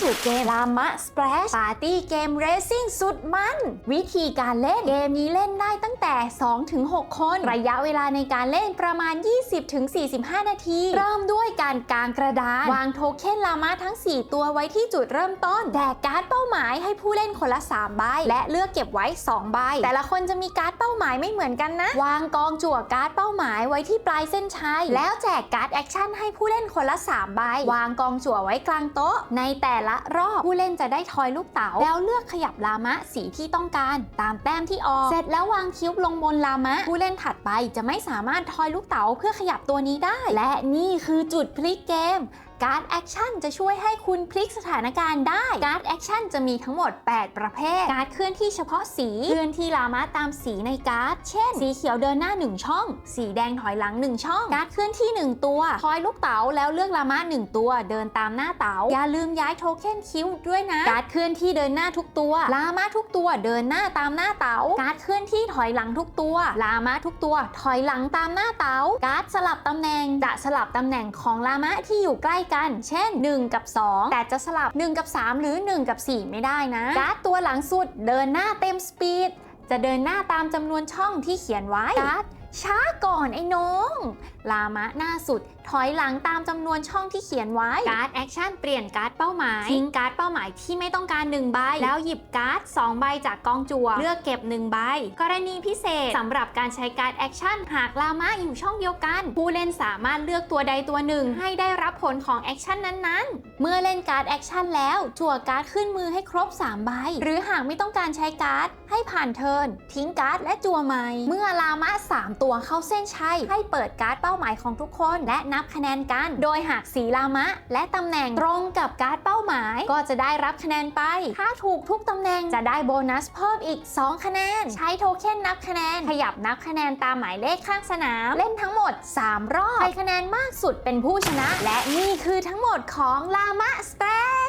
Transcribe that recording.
สู่เกมลามะสเปรชปาร์ตี้เกมเรซิ่งสุดมัน วิธีการเล่นเกมนี้เล่นได้ตั้งแต่ 2-6 คน ระยะเวลาในการเล่นประมาณ 20-45 นาที เริ่มด้วย การกางกระดาน วางโทเค็นลามะทั้ง 4 ตัวไว้ที่จุดเริ่มต้น แจกการ์ดเป้าหมายให้ผู้เล่นคนละ 3 ใบ และเลือกเก็บไว้ 2 ใบ แต่ละคนจะมีการ์ดเป้าหมายไม่เหมือนกันนะ วางกองจั่วการ์ดเป้าหมายไว้ที่ปลายเส้นชัย แล้วแจกการ์ดแอคชั่นให้ผู้เล่นคนละ 3 ใบ วางกองจั่วไว้กลางโต๊ะ ในแต่ละรอบผู้เล่นจะได้ทอยลูกเต๋า แล้วเลือกขยับลามะสีที่ต้องการ ตามแต้มที่ออก เสร็จแล้ววางคิวบ์ลงบนลามะ ผู้เล่นถัดไปจะไม่สามารถทอยลูกเต๋าเพื่อขยับตัวนี้ได้ และนี่คือจุดพลิกเกม การ์ดแอคชั่นจะช่วยให้คุณพลิกสถานการณ์ได้ การ์ดแอคชั่นจะมีทั้งหมด 8 ประเภท การ์ดเคลื่อนที่เฉพาะสี เคลื่อนที่ลามะตามสีในการ์ด เช่น สีเขียวเดินหน้า 1 ช่อง สีแดงถอยหลัง 1 ช่อง การ์ดเคลื่อนที่ 1 ตัวทอยลูกเต๋าแล้วเลือกลามะ1ตัว เดินตามหน้าเต๋า อย่าลืมย้ายโทเค็นคิวด้วยนะ การ์ดเคลื่อนที่เดินหน้าทุกตัว ลามะทุกตัว เดินหน้าตามหน้าเต๋า การ์ดเคลื่อนที่ถอยหลังทุกตัว ลามะทุกตัว ถอยหลังตามหน้าเต๋า การ์ดสลับตำแหน่ง จะสลับตำแหน่งของลามะที่อยู่ใกล้กัน เช่น 1 กับ 2 แต่จะสลับ 1 กับ 3 หรือ 1 กับ 4 ไม่ได้นะการ์ดตัวหลังสุดเดินหน้าเต็มสปีดจะเดินหน้าตามจำนวนช่องที่เขียนไว้การ์ดช้าก่อนไอ้น้อง ลามะหน้าสุดถอยหลังตามจำนวนช่องที่เขียนไว้ การ์ดแอคชั่นเปลี่ยนการ์ดเป้าหมาย ทิ้งการ์ดเป้าหมายที่ไม่ต้องการ 1 ใบ แล้วหยิบการ์ด 2 ใบจากกองจั่ว เลือกเก็บ 1 ใบ กรณีพิเศษสำหรับการใช้การ์ดแอคชั่นหากลามะอยู่ช่องเดียวกัน ผู้เล่นสามารถเลือกตัวใดตัวหนึ่ง ให้ได้รับผลของแอคชั่นนั้นๆ เมื่อเล่นการ์ดแอคชั่นแล้วจั่วการ์ดขึ้นมือให้ครบ 3 ใบ หรือหากไม่ต้องการใช้การ์ดให้ผ่านเทิร์นทิ้งการ์ดและจั่วใหม่ เมื่อลามะ3 ตัวเข้าเส้นชัยให้เปิดการ์ดเป้าหมายของทุกคนและนับคะแนนกัน โดยหากสีลามะ และตำแหน่งตรงกับการ์ดเป้าหมาย ก็จะได้รับคะแนนไป ถ้าถูกทุกตำแหน่งจะได้โบนัสเพิ่มอีก 2 คะแนน ใช้โทเค็นนับคะแนน ขยับนับคะแนนตามหมายเลขข้างสนาม เล่นทั้งหมด 3 รอบ ใครคะแนนมากสุดเป็นผู้ชนะ และนี่คือทั้งหมดของลามะสเตร